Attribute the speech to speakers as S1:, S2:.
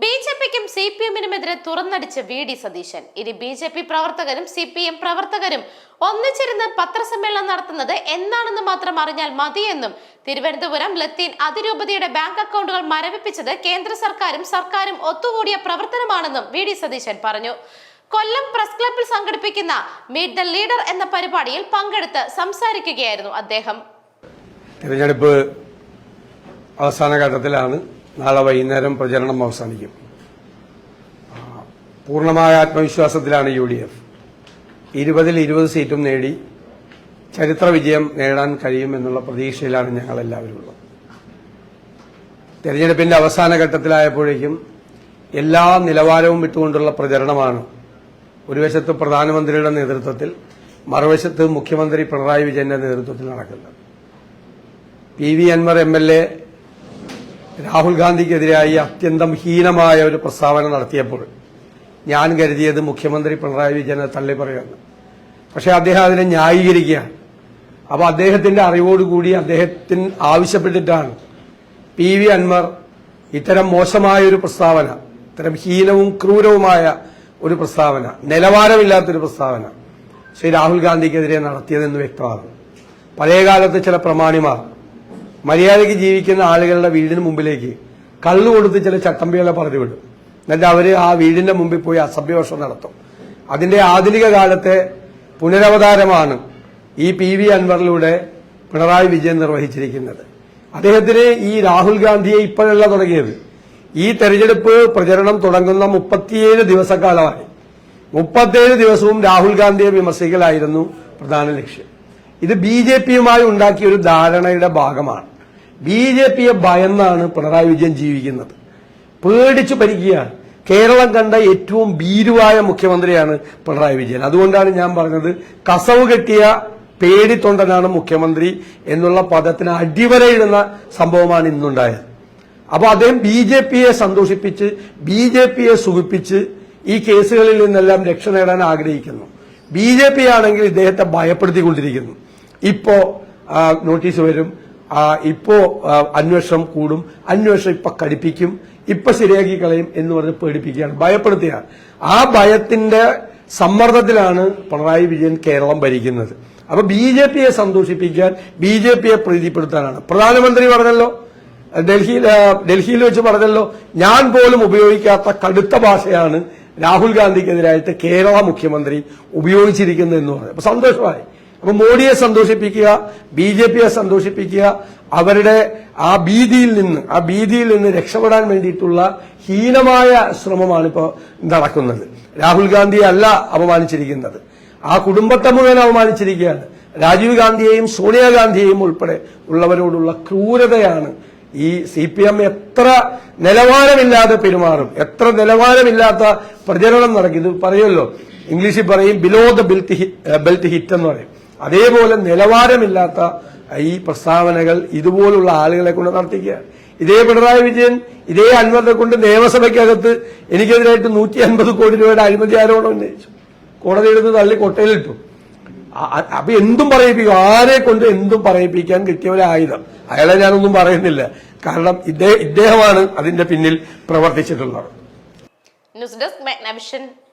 S1: B J പിക്കും C P എമ്മിനുമെതിരെ തുറന്നടിച്ച് വി ഡി സതീശൻ ഇനി ബി ജെ പി പ്രവർത്തകരും സി പി എം പ്രവർത്തകരും ഒന്നിച്ചിരുന്ന് പത്രസമ്മേളനം നടത്തുന്നത് എന്താണെന്ന് മാത്രം അറിഞ്ഞാൽ മതിയെന്നും തിരുവനന്തപുരം ലത്തീൻ അതിരൂപതയുടെ ബാങ്ക് അക്കൗണ്ടുകൾ മരവിപ്പിച്ചത് കേന്ദ്ര സർക്കാരും സർക്കാരും ഒത്തുകൂടിയ പ്രവർത്തനമാണെന്നും വി ഡി സതീശൻ പറഞ്ഞു കൊല്ലം പ്രസ് ക്ലബിൽ സംഘടിപ്പിക്കുന്ന മീറ്റ് ദ ലീഡർ എന്ന പരിപാടിയിൽ പങ്കെടുത്ത് സംസാരിക്കുകയായിരുന്നു അദ്ദേഹം
S2: തിരഞ്ഞെടുപ്പ് അവസാന ഘട്ടത്തിലാണ് നാളെ വൈകുന്നേരം പ്രചരണം അവസാനിക്കും പൂർണമായ ആത്മവിശ്വാസത്തിലാണ് യു ഡി എഫ് ഇരുപതിൽ ഇരുപത് സീറ്റും നേടി ചരിത്ര വിജയം നേടാൻ കഴിയുമെന്നുള്ള പ്രതീക്ഷയിലാണ് ഞങ്ങളെല്ലാവരും ഉള്ളത് തെരഞ്ഞെടുപ്പിന്റെ അവസാന ഘട്ടത്തിലായപ്പോഴേക്കും എല്ലാ നിലവാരവും വിട്ടുകൊണ്ടുള്ള പ്രചരണമാണ് ഒരു വശത്ത് പ്രധാനമന്ത്രിയുടെ നേതൃത്വത്തിൽ മറുവശത്ത് മുഖ്യമന്ത്രി പിണറായി വിജയന്റെ നേതൃത്വത്തിൽ നടക്കുന്നത് P V Anvar M L A Rahul ഗാന്ധിക്കെതിരായി അത്യന്തം ഹീനമായ ഒരു പ്രസ്താവന നടത്തിയപ്പോൾ ഞാൻ കരുതിയത് മുഖ്യമന്ത്രി പിണറായി വിജയനെ തള്ളി പറയുമെന്ന് പക്ഷേ അദ്ദേഹം അതിനെ ന്യായീകരിക്കുകയാണ് അപ്പോൾ അദ്ദേഹത്തിന്റെ അറിവോടുകൂടി അദ്ദേഹത്തിന് ആവശ്യപ്പെട്ടിട്ടാണ് പി വി അൻവർ ഇത്തരം മോശമായ ഒരു പ്രസ്താവന ഇത്തരം ഹീനവും ക്രൂരവുമായ ഒരു പ്രസ്താവന നിലവാരമില്ലാത്തൊരു പ്രസ്താവന ശ്രീ രാഹുൽ ഗാന്ധിക്കെതിരെ നടത്തിയതെന്ന് വ്യക്തമാകും പഴയകാലത്ത് ചില പ്രമാണിമാർ മര്യാദയ്ക്ക് ജീവിക്കുന്ന ആളുകളുടെ വീടിന് മുമ്പിലേക്ക് കള്ളു കൊടുത്ത് ചില ചട്ടമ്പികളെ പറഞ്ഞു വിടും എന്നിട്ട് അവർ ആ വീടിന്റെ മുമ്പിൽ പോയി അസഭ്യവർഷം നടത്തും അതിന്റെ ആധുനിക കാലത്തെ പുനരവതാരമാണ് ഈ പി വി അൻവറിലൂടെ പിണറായി വിജയൻ നിർവഹിച്ചിരിക്കുന്നത് അദ്ദേഹത്തിന് ഈ രാഹുൽ ഗാന്ധിയെ ഇപ്പോഴല്ല തുടങ്ങിയത് ഈ തെരഞ്ഞെടുപ്പ് പ്രചരണം തുടങ്ങുന്ന മുപ്പത്തിയേഴ് ദിവസക്കാലമായി മുപ്പത്തേഴ് ദിവസവും രാഹുൽ ഗാന്ധിയെ വിമർശിക്കലായിരുന്നു പ്രധാന ലക്ഷ്യം ഇത് ബി ജെ പിയുമായി ഉണ്ടാക്കിയ ഒരു ധാരണയുടെ ഭാഗമാണ് ബി ജെ പിയെ ഭയന്നാണ് പിണറായി വിജയൻ ജീവിക്കുന്നത് പേടിച്ചു ഭരിക്കുകയാണ് കേരളം കണ്ട ഏറ്റവും ഭീരുവായ മുഖ്യമന്ത്രിയാണ് പിണറായി വിജയൻ അതുകൊണ്ടാണ് ഞാൻ പറഞ്ഞത് കസവ് കെട്ടിയ പേടിത്തൊണ്ടനാണ് മുഖ്യമന്ത്രി എന്നുള്ള പദത്തിന് അടിവരയിടുന്ന സംഭവമാണ് ഇന്നുണ്ടായത് അപ്പോൾ അദ്ദേഹം ബി ജെ പിയെ സന്തോഷിപ്പിച്ച് ബി ജെ പിയെ സുഖിപ്പിച്ച് ഈ കേസുകളിൽ നിന്നെല്ലാം രക്ഷ നേടാൻ ആഗ്രഹിക്കുന്നു ബി ജെ പി ആണെങ്കിൽ ഇദ്ദേഹത്തെ ഭയപ്പെടുത്തിക്കൊണ്ടിരിക്കുന്നു ഇപ്പോ നോട്ടീസ് വരും ഇപ്പോ അന്വേഷണം കൂടും അന്വേഷണം ഇപ്പൊ കടിപ്പിക്കും ഇപ്പൊ ശരിയാക്കി കളയും എന്ന് പറഞ്ഞ് പേടിപ്പിക്കുകയാണ് ഭയപ്പെടുത്തുകയാണ് ആ ഭയത്തിന്റെ സമ്മർദ്ദത്തിലാണ് പിണറായി വിജയൻ കേരളം ഭരിക്കുന്നത് അപ്പൊ ബി ജെ പിയെ സന്തോഷിപ്പിക്കാൻ ബി ജെ പിയെ പ്രീതിപ്പെടുത്താനാണ് പ്രധാനമന്ത്രി പറഞ്ഞല്ലോ ഡൽഹിയിൽ ഡൽഹിയിൽ വെച്ച് പറഞ്ഞല്ലോ ഞാൻ പോലും ഉപയോഗിക്കാത്ത കടുത്ത ഭാഷയാണ് രാഹുൽ ഗാന്ധിക്കെതിരായിട്ട് കേരള മുഖ്യമന്ത്രി ഉപയോഗിച്ചിരിക്കുന്നത് എന്ന് പറഞ്ഞു അപ്പൊ സന്തോഷമായി അപ്പൊ മോഡിയെ സന്തോഷിപ്പിക്കുക ബി ജെ പിയെ സന്തോഷിപ്പിക്കുക അവരുടെ ആ ഭീതിയിൽ നിന്ന് ആ ഭീതിയിൽ നിന്ന് രക്ഷപ്പെടാൻ വേണ്ടിയിട്ടുള്ള ഹീനമായ ശ്രമമാണ് ഇപ്പോൾ നടക്കുന്നത് രാഹുൽ ഗാന്ധിയെ അല്ല അപമാനിച്ചിരിക്കുന്നത് ആ കുടുംബത്തെ മുഴുവൻ അപമാനിച്ചിരിക്കുകയാണ് രാജീവ് ഗാന്ധിയെയും സോണിയാഗാന്ധിയെയും ഉൾപ്പെടെ ഉള്ളവരോടുള്ള ക്രൂരതയാണ് ഈ സി പി എം എത്ര നിലവാരമില്ലാതെ പെരുമാറും എത്ര നിലവാരമില്ലാത്ത പ്രചരണം നടക്കും ഇത് പറയുമല്ലോ ഇംഗ്ലീഷിൽ പറയും below the belt hit belt hit എന്ന് പറയും അതേപോലെ നിലവാരമില്ലാത്ത ഈ പ്രസ്താവനകൾ ഇതുപോലുള്ള ആളുകളെ കൊണ്ട് നടത്തിക്കുക ഇതേ പിണറായി വിജയൻ ഇതേ അൻവറിനെ കൊണ്ട് നിയമസഭയ്ക്കകത്ത് എനിക്കെതിരായിട്ട് നൂറ്റി അൻപത് കോടി രൂപയുടെ അഴിമതി ആരോപണം ഉന്നയിച്ചു കോടതിയെടുത്ത് തള്ളി കൊട്ടയിലിട്ടു അപ്പൊ എന്തും പറയിപ്പിക്കും ആരെ കൊണ്ട് എന്തും പറയിപ്പിക്കാൻ കിട്ടിയ ഒരു ആയുധം അയാളെ ഞാനൊന്നും പറയുന്നില്ല കാരണം ഇദ്ദേഹമാണ് അതിന്റെ പിന്നിൽ പ്രവർത്തിച്ചിട്ടുള്ളത് ന്യൂസ് ഡെസ്ക്